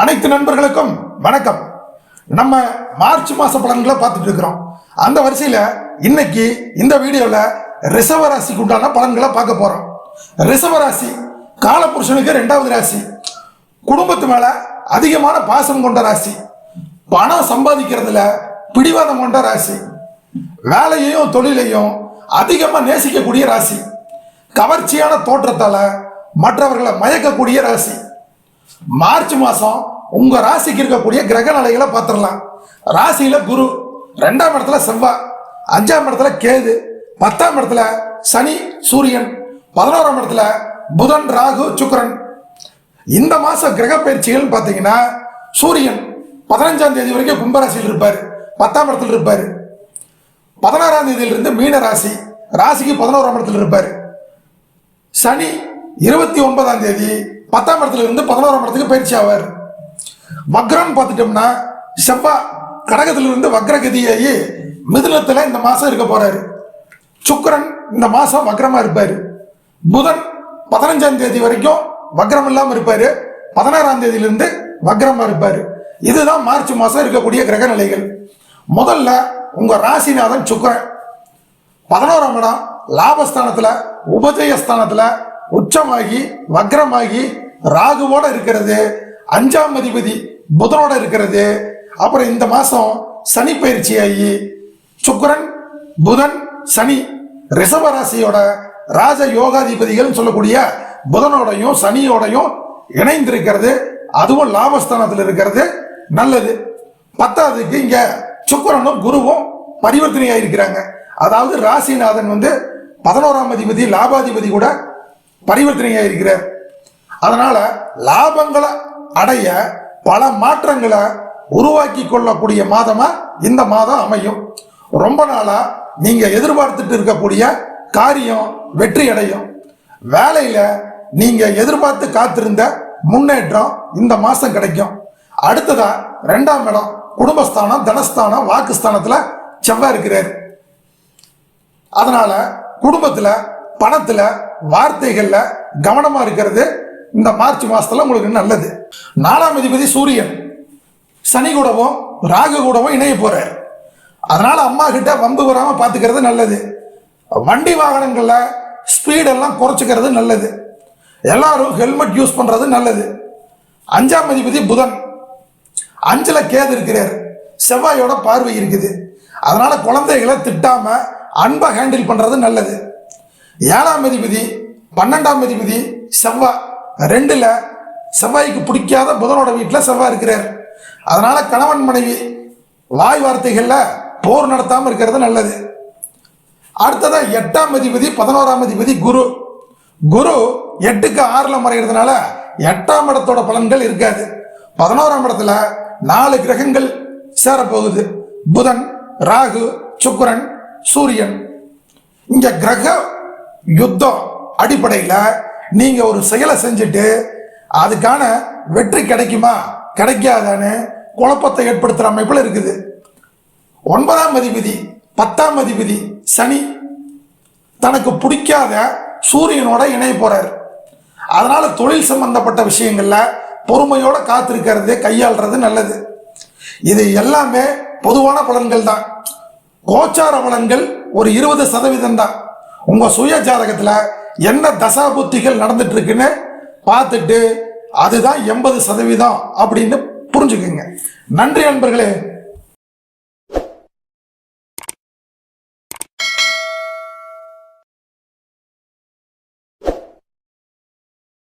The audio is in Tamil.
அனைத்து நண்பர்களுக்கும் வணக்கம். நம்ம மார்ச் மாச பலன்களை பார்த்துட்டு இருக்கிறோம். அந்த வரிசையில இன்னைக்கு இந்த வீடியோல ரிசவ ராசிக்கு உண்டான பலன்களை பார்க்க போறோம். ரிசவ ராசி காலபுருஷனுக்கு ரெண்டாவது ராசி குடும்பத்து மேல அதிகமான பாசம் கொண்ட ராசி பணம் சம்பாதிக்கிறதுல பிடிவாதம் கொண்ட ராசி வேலையையும் தொழிலையும் அதிகமா நேசிக்கக்கூடிய ராசி கவர்ச்சியான தோற்றத்தால மற்றவர்களை மயக்கக்கூடிய ராசி மார்ச் மாசம் உங்க ராசிக்கு இருக்கக்கூடிய கிரக நிலைகளை பார்த்துடலாம். ராசியில குரு ரெண்டாம் இடத்துல செவ்வாய் அஞ்சாம் இடத்துல கேது பத்தாம் இடத்துல சனி சூரியன் பதினோராம் இடத்துல புதன் ராகு சுக்கரன். இந்த மாச கிரக பயிற்சிகள் பார்த்தீங்கன்னா சூரியன் பதினஞ்சாம் தேதி வரைக்கும் கும்பராசியில் இருப்பார். பத்தாம் இடத்துல இருப்பார். பதினாறாம் தேதியிலிருந்து மீன ராசி ராசிக்கு பதினோராம் இடத்துல இருப்பார். சனி இருபத்தி ஒன்பதாம் தேதி பத்தாம் இடத்துல இருந்து பதினோராம் இடத்துக்கு பயிற்சி ஆவார். வக்ரம் பார்த்துட்டோம்னா செவ்வாய் கடகத்துல இருந்து வக்ரகதியாகி மிதுனத்தில் இந்த மாதம் இருக்க போறாரு. சுக்கரன் இந்த மாதம் வக்ரமாக இருப்பார். புதன் பதினஞ்சாம் தேதி வரைக்கும் வக்ரம் இல்லாமல் இருப்பார். பதினாறாம் தேதியிலிருந்து வக்ரமாக இருப்பார். இதுதான் மார்ச் மாதம் இருக்கக்கூடிய கிரக நிலைகள். முதல்ல உங்க ராசிநாதன் சுக்கரன். பதினோராம் இடம் லாபஸ்தானத்தில் உபஜயஸ்தானத்தில் உச்சமாகி வக்ரமாகி ராகுவோட இருக்கிறது அஞ்சாம் அதிபதி புதனோட இருக்கிறது. அப்புறம் இந்த மாசம் சனி பயிற்சி ஆகி சுக்கரன் புதன் சனி ரிஷபராசியோட ராஜ யோகாதிபதிகள் சொல்லக்கூடிய புதனோடையும் சனியோடையும் இணைந்திருக்கிறது. அதுவும் லாபஸ்தானத்தில் இருக்கிறது. நல்லது. பத்தாவதுக்கு இங்க சுக்கரனும் குருவும் பரிவர்த்தனையா இருக்கிறாங்க அதாவது ராசிநாதன் வந்து பதினோராம் அதிபதி லாபாதிபதி கூட பரிவர்த்தனையாக இருக்கிறார் அதனால லாபங்களை அடைய பல மாற்றங்களை உருவாக்கி கொள்ளக்கூடிய மாதமா இந்த மாதம் அமையும். ரொம்ப நாளா நீங்க எதிர்பார்த்துட்டு இருக்கக்கூடிய காரியம் வெற்றி அடையும் வேலையில நீங்க எதிர்பார்த்து காத்திருந்த முன்னேற்றம் இந்த மாசம் கிடைக்கும். அடுத்ததா ரெண்டாம் இடம் குடும்பஸ்தானம் தனஸ்தானம் வாக்குஸ்தானத்துல செவ்வாய் இருக்கிறார். அதனால குடும்பத்துல பணத்துல வார்த்தைகள்ல கவனமா இருக்கிறது இந்த மார்ச் மாசத்துல உங்களுக்கு நல்லது. நாலாம் அதிபதி சூரியன். சனி கூடவும் ராகு கூடவும் இணைய போறார். அதனால அம்மா கிட்ட வம்பு வராம பாத்துக்கிறது நல்லது. வண்டி வாகனங்கள்ல ஸ்பீடெல்லாம் குறைச்சிக்கிறது நல்லது. எல்லாரும் ஹெல்மெட் யூஸ் பண்றது நல்லது. அஞ்சாம் அதிபதி புதன். அஞ்சுல கேது இருக்கிறார். செவ்வாயோட பார்வை இருக்குது. அதனால குழந்தைகளை திட்டாம அன்பை ஹேண்டில் பண்றது நல்லது. ஏழாம் அதிபதி பன்னெண்டாம் அதிபதி செவ்வாய் ரெண்டுல செவ்வாய்க்கு பிடிக்காத புதனோட வீட்டில் செவ்வாய் இருக்கிறார். அதனால கணவன் மனைவி வாய் வார்த்தைகளில் போர் நடத்தாமல் இருக்கிறது நல்லது. அடுத்ததாக எட்டாம் அதிபதி பதினோராம் அதிபதி குரு. குரு எட்டுக்கு ஆறில் மறைகிறதுனால எட்டாம் இடத்தோட பலன்கள் இருக்காது. பதினோராம் இடத்துல நாலு கிரகங்கள் சேரப்போகுது. புதன் ராகு சுக்கரன் சூரியன். இங்க கிரக யுத்தம் அடிப்படையில் நீங்கள் ஒரு செயலை செஞ்சுட்டு அதுக்கான வெற்றி கிடைக்குமா? கிடைக்காதான்னு குழப்பத்தை ஏற்படுத்துகிற அமைப்பில் இருக்குது. ஒன்பதாம் அதிபதி பத்தாம் அதிபதி சனி தனக்கு பிடிக்காத சூரியனோட இணைய போறார். அதனால தொழில் சம்பந்தப்பட்ட விஷயங்கள்ல பொறுமையோட காத்திருக்கிறது கையாளுறது நல்லது. இது எல்லாமே பொதுவான பலன்கள் தான். கோச்சார பலன்கள் ஒரு இருபது சதவீதம் தான். உங்க சுய ஜாதகத்துல என்ன தசா புத்திகள் நடந்துட்டு இருக்குன்னு பார்த்துட்டு அதுதான் எண்பது சதவீதம் அப்படின்னு புரிஞ்சுக்கோங்க. நன்றி நண்பர்களே